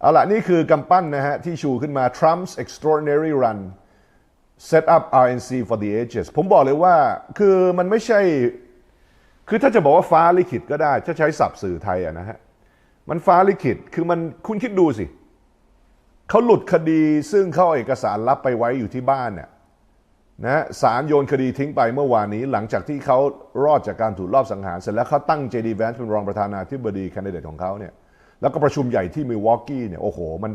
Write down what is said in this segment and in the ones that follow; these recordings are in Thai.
เอาละนี่คือกำปั้นนะฮะ ที่ชูขึ้นมา Trump's extraordinary run set up RNC for the ages ผมบอกเลยว่าคือมันไม่ใช่ คือถ้าจะบอกว่าฟ้าลิขิตก็ได้ ถ้าใช้ศัพท์สื่อไทยอะนะฮะ มันฟ้าลิขิตคือมันคุณคิดดูสิ เขาหลุดคดีซึ่งเขาเอกสารลับไปไว้อยู่ที่บ้านเนี่ยนะศาลโยนคดีทิ้งไปเมื่อวานนี้ หลังจากที่เขารอดจากการถูกลอบสังหาร เสร็จแล้วเขาตั้ง JD Vance เป็นรองประธานาธิบดีแคนดิเดตของเขาเนี่ย แล้วก็ประชุมใหญ่ที่มิลวอกกี้เนี่ยโอ้โหมัน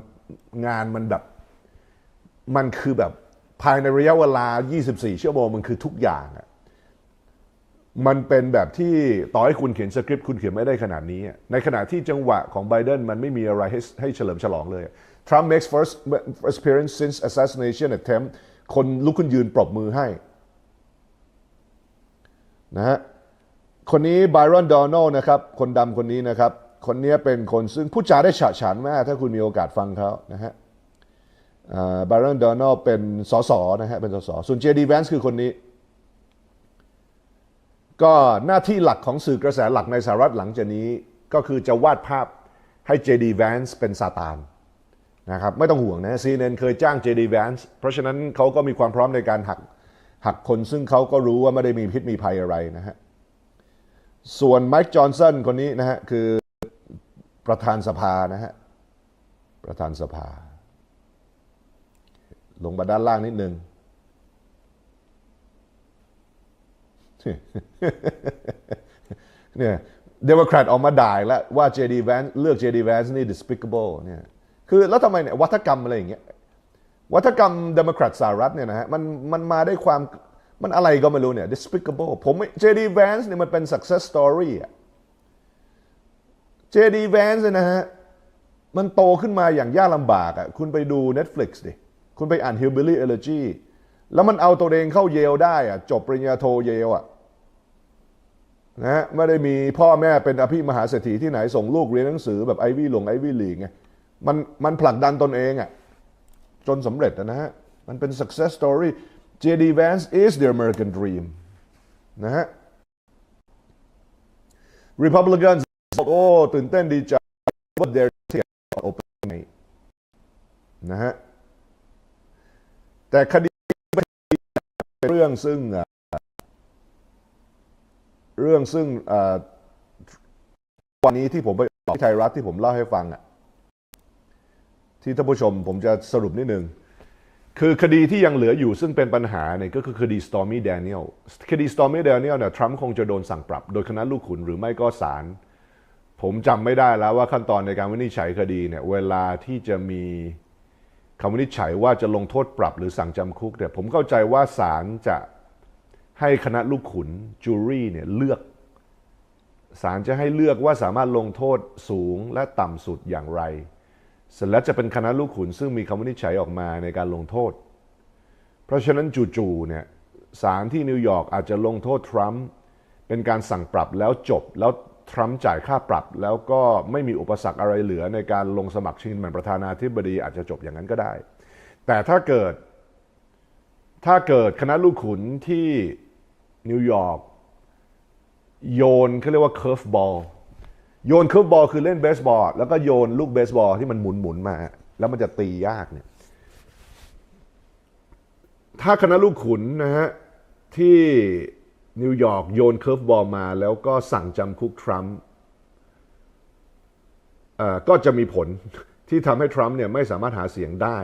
งานมันแบบ มันคือแบบภายในระยะเวลา 24 ชั่วโมงมันคือทุกอย่างอะมันเป็นแบบที่ต่อให้คุณเขียนสคริปต์คุณเขียนไม่ได้ขนาดนี้ ในขณะที่จังหวะของไบเดนมันไม่มีอะไรให้ให้เฉลิมฉลองเลย Trump makes first appearance since assassination attempt คนลุกขึ้นยืนปรบมือให้นะฮะคนนี้ไบรอนดอน l นะครับ คนดำคนนี้นะครับ คนนี้เป็นคนซึ่งพูดจาได้ฉะฉานมาก ถ้าคุณมีโอกาสฟังเขานะฮะไบรอนดอน l เป็นสสนะฮะเป็นสสส่วนเจดีแวนซ์คือคนนี้ ก็หน้าที่หลักของสื่อกระแสหลักในสหรัฐหลังจากนี้ ก็คือจะวาดภาพให้ JD Vance เป็นซาตานนะครับไม่ต้องห่วงนะ CNN เคยจ้าง JD Vance เพราะฉะนั้นเขาก็มีความพร้อมในการหักหักคนซึ่งเขาก็รู้ว่าไม่ได้มีพิษมีภัยอะไรนะฮะส่วนไมค์จอห์นสันคนนี้นะฮะคือ ประธานสภานะฮะ ประธานสภา ลงมาด้านล่างนิดนึง เนี่ยเดโมแครตออกมาด่าแล้วว่า JD Vance เลือก JD Vance นี่ despicable เนี่ยคือแล้วทำไมเนี่ยวัฒกรรมอะไรอย่างเงี้ยวัฒกรรมเดโมแครตสหรัฐเนี่ยนะฮะมันมันมาได้ความมันอะไรก็ไม่รู้เนี่ย despicable ผม JD Vance เนี่ยมันเป็น success story อะ JD Vance เนี่ยนะฮะ มันโตขึ้นมาอย่างยากลำบากอะคุณไปดู Netflix ดิ คุณไปอ่าน Hillbilly Elegy แล้วมันเอาตัวเองเข้าเยลได้อะจบปริญญาโทเยลอะนะฮะไม่ได้มีพ่อแม่เป็นอภิมหาเศรษฐีที่ไหนส่งลูกเรียนหนังสือแบบไอวี่หลงไอวี่หลีไงมันมันผลักดันตนเองอะ่ะ จนสำเร็จนะฮะ มันเป็น success story JD Vance is the American dream นะฮะ Republicans โอ้ตื่นเต้นดีใจว่า they're open นะฮะแต่คดีเป็นเรื่องซึ่งเรื่องซึ่งวันนี้ที่ผมไปที่ไทยรัฐที่ผมเล่าให้ฟังอะที่ท่านผู้ชมผมจะสรุปนิดนึง คือคดีที่ยังเหลืออยู่ซึ่งเป็นปัญหาเนี่ยก็คือคดี Stormy Daniel คดี Stormy Daniel เนี่ยทรัมป์คงจะโดนสั่งปรับ โดยคณะลูกขุนหรือไม่ก็ศาล ผมจำไม่ได้แล้วว่าขั้นตอนในการวินิจฉัยคดีเนี่ยเวลาที่จะมีคำวินิจฉัยว่าจะลงโทษปรับหรือสั่งจำคุกเนี่ยผมเข้าใจว่าศาลจะให้คณะลูกขุนจูรี่เนี่ยเลือกศาลจะให้เลือกว่าสามารถลงโทษสูงและต่ำสุดอย่างไร เสร็จแล้วจะเป็นคณะลูกขุนซึ่งมีคำวินิจฉัยออกมาในการลงโทษ เพราะฉะนั้นจู่ๆเนี่ยศาลที่นิวยอร์กอาจจะลงโทษทรัมป์เป็นการสั่งปรับแล้วจบแล้ว ทรัมป์จ่ายค่าปรับ แล้วก็ไม่มีอุปสรรคอะไรเหลือในการลงสมัครชิงเป็นประธานาธิบดีอาจจะจบอย่างนั้นก็ได้ แต่ถ้าเกิด ถ้าเกิดคณะลูกขุนที่นิวยอร์กโยนเขาเรียกว่า curve ball โยน curve ball คือเล่นเบสบอลแล้วก็โยนลูกเบสบอลที่มันหมุนหมุนมา แล้วมันจะตียากเนี่ยถ้าคณะลูกขุนนะฮะที่ นิวยอร์กโยน curve ball มา แล้วก็สั่งจำคุกทรัมป์ก็จะมีผลที่ทำให้ทรัมป์เนี่ยไม่สามารถหาเสียงได้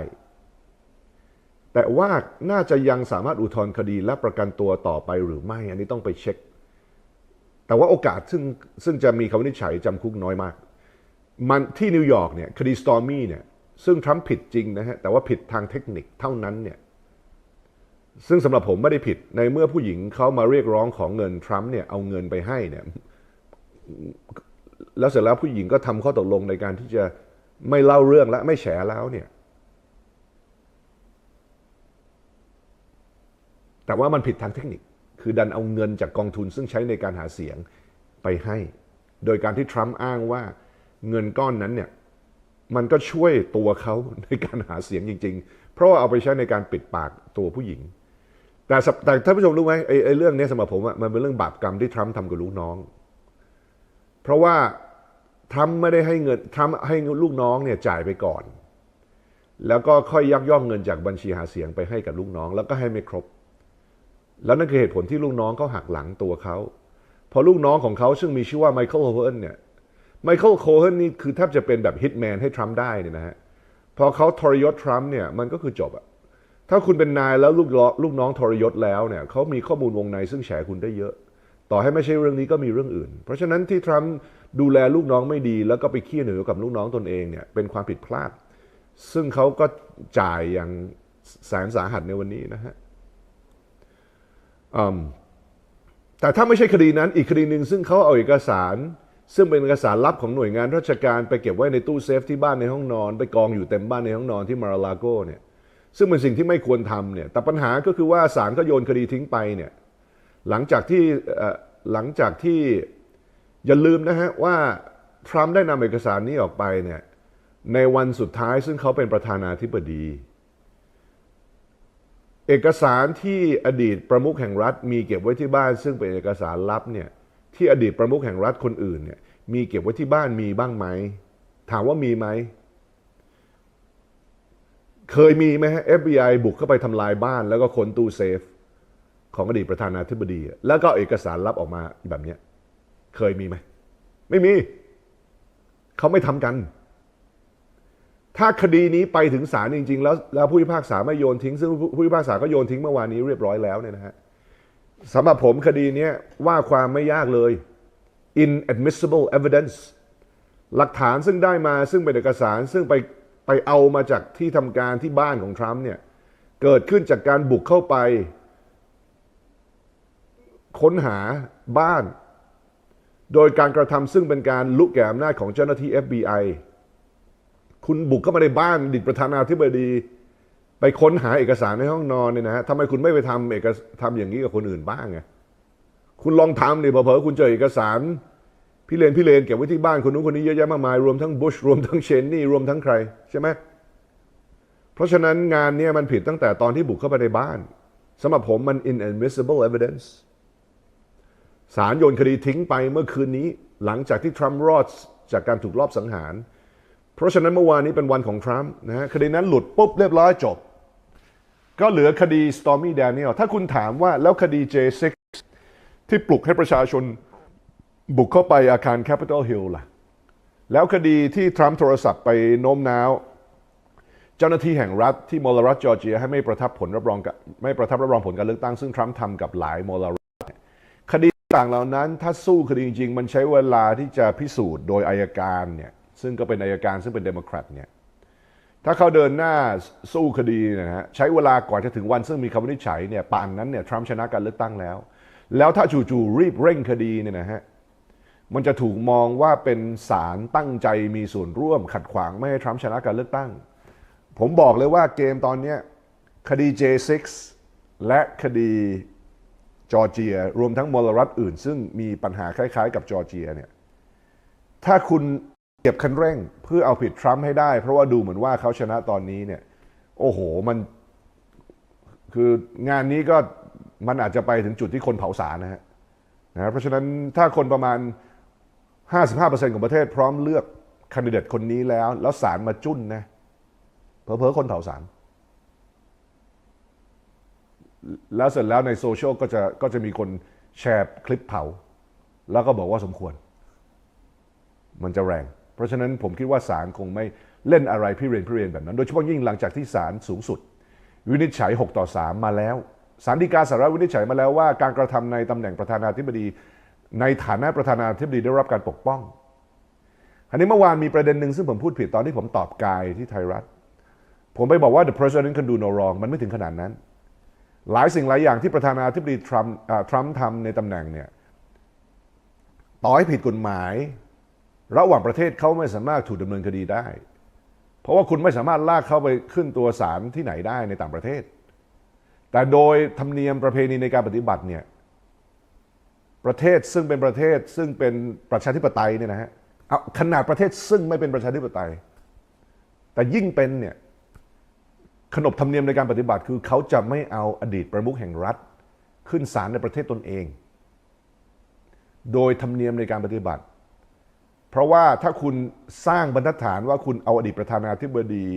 แต่ว่าน่าจะยังสามารถอุทธรณ์คดีและประกันตัวต่อไปหรือไม่ อันนี้ต้องไปเช็ค แต่ว่าโอกาสซึ่งซึ่งจะมีคำวินิจฉัยจำคุกน้อยมาก มันที่นิวยอร์กเนี่ยคดีสตอร์มี่เนี่ยซึ่งทรัมป์ผิดจริงนะฮะแต่ว่าผิดทางเทคนิคเท่านั้นเนี่ย ซึ่งสำหรับผมไม่ได้ผิดในเมื่อผู้หญิงเขามาเรียกร้องของเงินทรัมป์เนี่ยเอาเงินไปให้เนี่ยแล้วเสร็จแล้วผู้หญิงก็ทำข้อตกลงในการที่จะไม่เล่าเรื่องและไม่แฉแล้วเนี่ย แต่ว่ามันผิดทางเทคนิค คือดันเอาเงินจากกองทุนซึ่งใช้ในการหาเสียงไปให้ โดยการที่ทรัมป์อ้างว่าเงินก้อนนั้นเนี่ย มันก็ช่วยตัวเขาในการหาเสียงจริง ๆ เพราะว่าเอาไปใช้ในการปิดปากตัวผู้หญิง แต่แต่ท่านผู้ชมรู้ไหมไอ้ไอเรื่องนี้สำหรับผมอะมันเป็นเรื่องบาปกรรมที่ทรัมป์ทำกับลูกน้อง เพราะว่าทรัมป์ไม่ได้ให้เงินทรัมป์ให้ลูกน้องเนี่ยจ่ายไปก่อน แล้วก็ค่อยยักย่อกเงินจากบัญชีหาเสียงไปให้กับลูกน้อง แล้วก็ให้ไม่ครบ แล้วนั่นคือเหตุผลที่ลูกน้องเขาหักหลังตัวเขาเพอลูกน้องของเขาซึ่งมีชื่อว่าไมเคิลโคเฮนเนี่ยไมเคิลโคเฮนนี่คือแทบจะเป็นแบบฮิตแมนให้ทรัมป์ได้เนี่ยนะฮะพอเขาทรยศทรัมป์เนี่ยมันก็คือจบอะ ถ้าคุณเป็นนายแล้วลูกลูกน้องทรยศแล้วเนี่ยเขามีข้อมูลวงในซึ่งแฉคุณได้เยอะ ต่อให้ไม่ใช่เรื่องนี้ก็มีเรื่องอื่น เพราะฉะนั้นที่ทรัมป์ดูแลลูกน้องไม่ดี แล้วก็ไปขี้เหนือกับลูกน้องตนเองเนี่ยเป็นความผิดพลาด ซึ่งเขาก็จ่ายอย่างแสนสาหัสในวันนี้นะฮะอืมแต่ถ้าไม่ใช่คดีนั้นอีกคดีหนึ่งซึ่งเขาเอาเอกสาร ซึ่งเป็นเอกสารลับของหน่วยงานราชการไปเก็บไว้ในตู้เซฟที่บ้านในห้องนอน ไปกองอยู่เต็มบ้านในห้องนอนที่มาราลาโกเนี่ย ซึ่งเป็นสิ่งที่ไม่ควรทำเนี่ยแต่ปัญหาก็คือว่าศาลก็โยนคดีทิ้งไปเนี่ยหลังจากที่หลังจากที่อย่าลืมนะฮะว่าทรัมป์ได้นำเอกสารนี้ออกไปเนี่ยในวันสุดท้ายซึ่งเขาเป็นประธานาธิบดี เอกสารที่อดีตประมุขแห่งรัฐ มีเก็บไว้ที่บ้าน ซึ่งเป็นเอกสารลับเนี่ยที่อดีตประมุขแห่งรัฐคนอื่นเนี่ยมีเก็บไว้ที่บ้านมีบ้างไหม ถามว่ามีไหม เคยมีไหมฮะ FBI บุกเข้าไปทำลายบ้าน แล้วก็ค้นตู้เซฟ ของอดีตประธานาธิบดี แล้วก็เอกสารลับออกมาแบบเนี้ยเคยมีไหม ไม่มี เขาไม่ทำกัน ถ้าคดีนี้ไปถึงศาลจริง ๆ แล้วแล้วผู้พิพากษาไม่โยนทิ้ง ซึ่งผู้พิพากษาก็โยนทิ้งเมื่อวานนี้เรียบร้อยแล้วเนี่ยนะฮะสำหรับผมคดีนี้ว่าความไม่ยากเลย inadmissible evidence หลักฐานซึ่งได้มาซึ่งเป็นเอกสารซึ่งไป ไปเอามาจากที่ทำการที่บ้านของทรัมป์เนี่ย เกิดขึ้นจากการบุกเข้าไป ค้นหาบ้าน โดยการกระทำซึ่งเป็นการลุกแก่อำนาจของเจ้าหน้าที่ FBI คุณบุกเข้ามาในบ้านอดิตประธานาธิบดีไปค้นหาเอกสารในห้องนอนเนี่ยนะฮะทำไมคุณไม่ไปทำเอกสทำอย่างนี้กับคนอื่นบ้างไงคุณลองทำดิเผลอๆคุณเจอเอกสาร พี่เลนพี่เลนเก็บไว้ที่บ้านคนนู้นคนนี้เยอะแยะมากมายรวมทั้งบุชรวมทั้งเชนนี่รวมทั้งใครใช่ไหมเพราะฉะนั้นงานเนี้มันผิดตั้งแต่ตอนที่บุกเข้าไปในบ้านสำหรับผมมัน inadmissible evidence ศาลโยนคดีทิ้งไปเมื่อคืนนี้ หลังจากที่ทรัมป์รอดจากการถูกลอบสังหาร เพราะฉะนั้นเมื่อวานนี้เป็นวันของทรัมป์นะฮะคดีนั้นหลุดปุ๊บเรียบร้อยจบ ก็เหลือคดี Stormy Daniel ถ้าคุณถามว่าแล้วคดี J6 ที่ปลุกให้ประชาชน บุกเข้าไปอาคาร Capitol Hill ล่ะ แล้วคดีที่ทรัมป์โทรศัพท์ไปโน้มน้าว เจ้าหน้าที่แห่งรัฐที่มลรัฐจอร์เจียให้ไม่ประทับผลรับรองกับไม่ประทับรับรองผลการเลือกตั้งซึ่งทรัมป์ทำกับหลายมลรัฐ คดีต่างเหล่านั้นถ้าสู้คดีจริง ๆ มันใช้เวลาที่จะพิสูจน์โดยอายการเนี่ยซึ่งก็เป็นอายการซึ่งเป็นเดโมแครตเนี่ยถ้าเขาเดินหน้าสู้คดีนยนะฮะใช้เวลาก่อนจะถึงวันซึ่งมีคำวินิจฉัยเนี่ยป่านนั้นเนี่ยทรัมป์ชนะการเลือกตั้งแล้ว แล้วถ้าจู่ๆรีบเร่งคดีเนี่ยนะฮะ มันจะถูกมองว่าเป็นศาลตั้งใจมีส่วนร่วม ขัดขวางไม่ให้ทรัมป์ชนะการเลือกตั้ง ผมบอกเลยว่าเกมตอนนี้คดี J6 และคดีจอร์เจีย รวมทั้งมลรัฐอื่น ซึ่งมีปัญหาคล้ายๆ กับจอร์เจียเนี่ยถ้าคุณเก็บคันเร่งเพื่อเอาผิดทรัมป์ให้ได้ เพราะว่าดูเหมือนว่าเขาชนะตอนนี้เนี่ยโอ้โหมันคืองานนี้ก็มันอาจจะไปถึงจุดที่คนเผาสารนะฮะนะเพราะฉะนั้นถ้าคนประมาณ 55%ของประเทศพร้อมเลือกคนดิเดตคนนี้แล้ว แล้วสารมาจุ้นนะเผลอๆคนเผาสารแล้วเสร็จแล้วในโซเชียลก็จะก็จะมีคนแชร์คลิปเผา แล้วก็บอกว่าสมควร มันจะแรง เพราะฉะนั้นผมคิดว่าศาลคงไม่เล่นอะไรพี่เรียนพี่เรียนแบบนั้น โดยเฉพาะยิ่งหลังจากที่ศาลสูงสุด วินิจฉัย 6 ต่อ 3 มาแล้วศาลฎีกาสหรัฐวินิจฉัยมาแล้วว่า การกระทำในตำแหน่งประธานาธิบดี ในฐานะประธานาธิบดีได้รับการปกป้องอันนี้เมื่อวานมีประเด็นหนึ่งซึ่งผมพูดผิดตอนที่ผมตอบกายที่ไทยรัฐ ผมไปบอกว่า the president can do no wrong มันไม่ถึงขนาดนั้น หลายสิ่งหลายอย่างที่ประธานาธิบดีทรัมป์ทรัมป์ทำในตำแหน่งเนี่ยต่อให้ผิดกฎหมาย ระหว่างประเทศเขาไม่สามารถถูกดำเนินคดีได้ เพราะว่าคุณไม่สามารถลากเข้าไปขึ้นตัวศาลที่ไหนได้ในต่างประเทศ แต่โดยธรรมเนียมประเพณีในการปฏิบัติเนี่ย ประเทศซึ่งเป็นประเทศซึ่งเป็นประชาธิปไตยเนี่ยนะฮะเอาขนาดประเทศซึ่งไม่เป็นประชาธิปไตย แต่ยิ่งเป็นเนี่ยขนบธรรมเนียมในการปฏิบัติคือเขาจะไม่เอาอดีตประมุขแห่งรัฐ ขึ้นศาลในประเทศตนเอง โดยธรรมเนียมในการปฏิบัติ เพราะว่าถ้าคุณสร้างบรรทัดฐานว่าคุณเอาอดีตประธานาธิบดี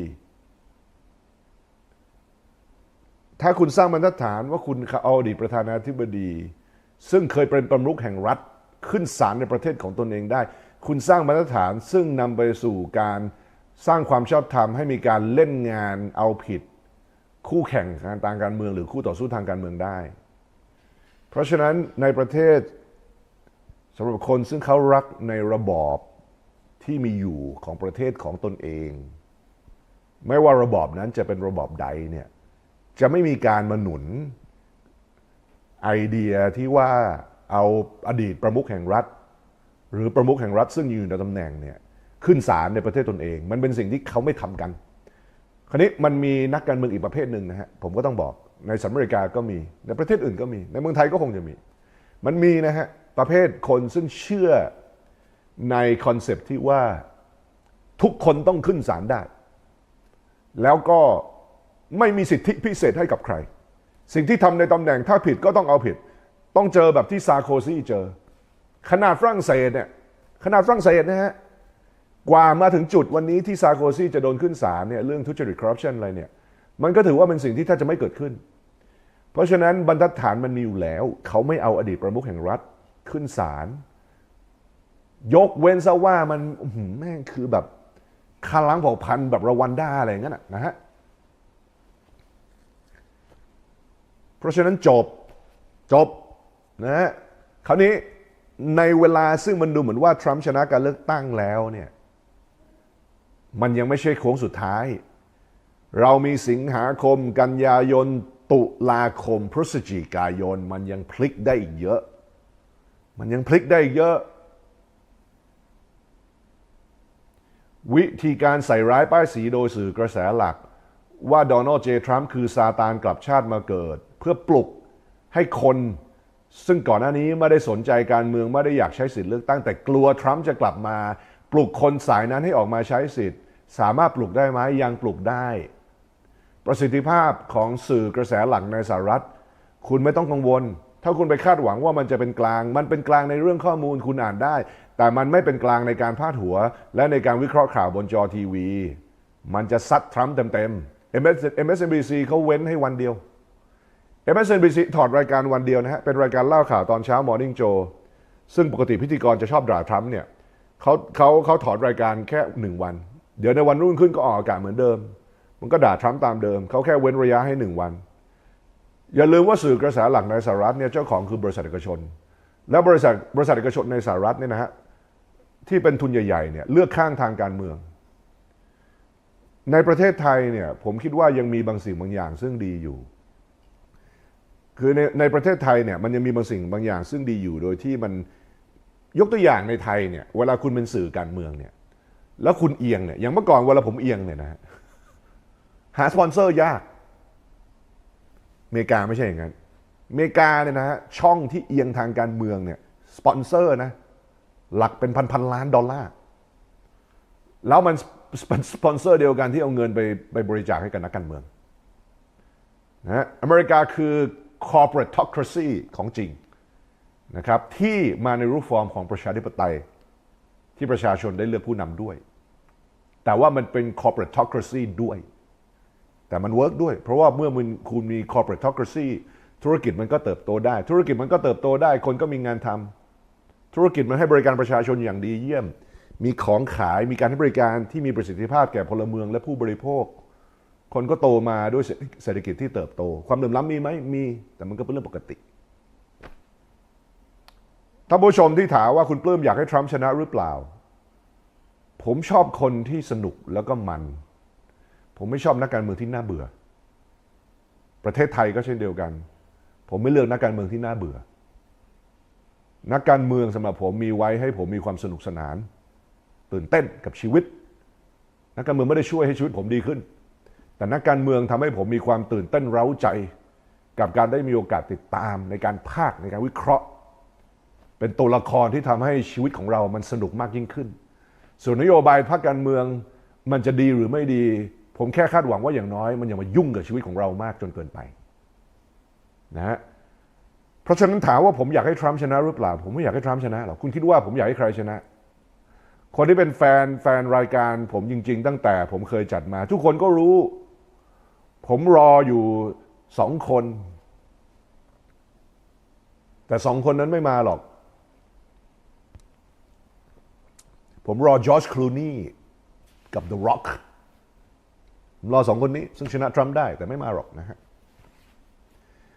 ถ้าคุณสร้างบรรทัดฐานว่าคุณเอาอดีตประธานาธิบดี ซึ่งเคยเป็นประมุขแห่งรัฐขึ้นศาลในประเทศของตนเองได้ คุณสร้างบรรฐานซึ่งนำไปสู่การสร้างความชอบธรรมให้มีการเล่นงานเอาผิด คู่แข่งทางการเมืองหรือคู่ต่อสู้ทางการเมืองได้ เพราะฉะนั้นในประเทศสำหรับคนซึ่งเขารักในระบอบที่มีอยู่ของประเทศของตนเอง ไม่ว่าระบอบนั้นจะเป็นระบอบใดเนี่ยจะไม่มีการมาหนุน ไอเดียที่ว่าเอาอดีตประมุขแห่งรัฐ หรือประมุขแห่งรัฐซึ่งอยู่ในตำแหน่งเนี่ยขึ้นศาลในประเทศตนเอง มันเป็นสิ่งที่เขาไม่ทำกัน คราวนี้มันมีนักการเมืองอีกประเภทหนึ่งนะฮะผมก็ต้องบอกในสหรัฐอเมริกาก็มีในประเทศอื่นก็มี ในเมืองไทยก็คงจะมี มันมีนะฮะประเภทคนซึ่งเชื่อในคอนเซปที่ว่าทุกคนต้องขึ้นศาลได้ แล้วก็ไม่มีสิทธิพิเศษให้กับใคร สิ่งที่ทำในตำแหน่งถ้าผิดก็ต้องเอาผิด ต้องเจอแบบที่ซาโคซีเจอ ขนาดฝรั่งเศสเนี่ยขนาดฝรั่งเศสนะฮะกว่ามาถึงจุดวันนี้ที่ซาโคซีจะโดนขึ้นศาลเนี่ยเรื่องทุจริตคอร์รัปชันอะไรเนี่ยมันก็ถือว่าเป็นสิ่งที่ถ้าจะไม่เกิดขึ้น เพราะฉะนั้นบรรทัดฐานมันมีอยู่แล้ว เขาไม่เอาอดีตประมุขแห่งรัฐขึ้นศาลยกเว้นซะว่ามันแม่งคือแบบคาลังเผ่าพันธุ์แบบรวันด้าอะไรอย่างนั้นนะฮะ เพราะฉะนั้นจบจบนะฮะคราวนี้ในเวลาซึ่งมันดูเหมือนว่าทรัมป์ชนะการเลือกตั้งแล้วเนี่ยมันยังไม่ใช่โค้งสุดท้าย เรามีสิงหาคม กันยายน ตุลาคม พฤศจิกายน มันยังพลิกได้อีกเยอะ มันยังพลิกได้อีกเยอะ วิธีการใส่ร้ายป้ายสีโดยสื่อกระแสหลัก ว่าโดนัลด์เจ ทรัมป์คือซาตานกลับชาติมาเกิด เพื่อปลุกให้คนซึ่งก่อนหน้านี้ไม่ได้สนใจการเมืองไม่ได้อยากใช้สิทธิ์เลือกตั้งแต่กลัวทรัมป์จะกลับมา ปลุกคนสายนั้นให้ออกมาใช้สิทธิ์ สามารถปลุกได้ไหมยังปลุกได้ ประสิทธิภาพของสื่อกระแสหลักในสหรัฐ คุณไม่ต้องกังวล ถ้าคุณไปคาดหวังว่ามันจะเป็นกลาง มันเป็นกลางในเรื่องข้อมูลคุณอ่านได้ แต่มันไม่เป็นกลางในการพาดหัว และในการวิเคราะห์ข่าวบนจอทีวี มันจะซัดทรัมป์เต็มๆ MSNBC เขาเว้นให้วันเดียว MSNBC ถอดรายการวันเดียวนะฮะ เป็นรายการเล่าข่าวตอนเช้า Morning Joe ซึ่งปกติพิธีกรจะชอบด่าทรัมป์เนี่ยเขาเขาเขาถอดรายการแค่หนึ่งวัน เดี๋ยวในวันรุ่งขึ้นก็ออกอากาศเหมือนเดิม มันก็ด่าทรัมป์ตามเดิม เขาแค่เว้นระยะให้หนึ่งวัน อย่าลืมว่าสื่อกระแสหลักในสหรัฐเนี่ยเจ้าของคือบริษัทเอกชน และบริษัทบริษัทเอกชนในสหรัฐเนี่ยนะฮะที่เป็นทุนใหญ่ๆเนี่ยเลือกข้างทางการเมือง ในประเทศไทยเนี่ยผมคิดว่ายังมีบางสิ่งบางอย่างซึ่งดีอยู่ คือในในประเทศไทยเนี่ยมันยังมีบางสิ่งบางอย่าง ซึ่งดีอยู่โดยที่มันยกตัวอย่างในไทยเนี่ยเวลาคุณเป็นสื่อการเมืองเนี่ยแล้วคุณเอียงเนี่ยอย่างเมื่อก่อนเวลาผมเอียงเนี่ยนะฮะหาสปอนเซอร์ยากอเมริกาไม่ใช่อย่างนั้นอเมริกาเนี่ยนะฮะช่องที่เอียงทางการเมืองเนี่ยสปอนเซอร์นะหลักเป็นพันพันล้านดอลลาร์แล้วมันสปอนเซอร์เดียวกันที่เอาเงินไปไปบริจาคให้กับนักการเมืองนะฮะอเมริกาคือ corporatocracy ของจริงนะครับที่มาในรูปฟอร์มของประชาธิปไตย ที่ประชาชนได้เลือกผู้นำด้วย แต่ว่ามันเป็น corporatocracy ด้วย แต่มันเวิร์กด้วย เพราะว่าเมื่อมันคุณมี corporatocracy ธุรกิจมันก็เติบโตได้ ธุรกิจมันก็เติบโตได้ คนก็มีงานทำธุรกิจมันให้บริการประชาชนอย่างดีเยี่ยม มีของขายมีการให้บริการที่มีประสิทธิภาพแก่พลเมืองและผู้บริโภค คนก็โตมาด้วยเศรษฐกิจที่เติบโต ความเหลื่อมล้ำมีไหมมี แต่มันก็เป็นเรื่องปกติท่านผู้ชมที่ถามว่าคุณปลื้มอยากให้ทรัมป์ชนะหรือเปล่า ผมชอบคนที่สนุกแล้วก็มัน ผมไม่ชอบนักการเมืองที่น่าเบื่อ ประเทศไทยก็เช่นเดียวกัน ผมไม่เลือกนักการเมืองที่น่าเบื่อ นักการเมืองสำหรับผมมีไว้ให้ผมมีความสนุกสนาน ตื่นเต้นกับชีวิต นักการเมืองไม่ได้ช่วยให้ชีวิตผมดีขึ้น แต่นักการเมืองทำให้ผมมีความตื่นเต้นเร้าใจ กับการได้มีโอกาสติดตามในการภาคในการวิเคราะห์ เป็นตัวละครที่ทำให้ชีวิตของเรามันสนุกมากยิ่งขึ้น ส่วนนโยบายพรรคการเมืองมันจะดีหรือไม่ดี ผมแค่คาดหวังว่าอย่างน้อย มันอย่ามายุ่งกับชีวิตของเรามากจนเกินไปนะฮะเพราะฉะนั้นถามว่าผมอยากให้ทรัมป์ชนะหรือเปล่า ผมไม่อยากให้ทรัมป์ชนะหรอกคุณคิดว่าผมอยากให้ใครชนะ คนที่เป็นแฟนแฟนรายการ ผมจริง ๆ ตั้งแต่ผมเคยจัดมา ทุกคนก็รู้ ผมรออยู่สองคน แต่สองคนนั้นไม่มาหรอก ผมรอจอร์จคลูนีกับ The Rock ผมรอสองคนนี้ ซึ่งชนะทรัมป์ได้แต่ไม่มาหรอกนะฮะ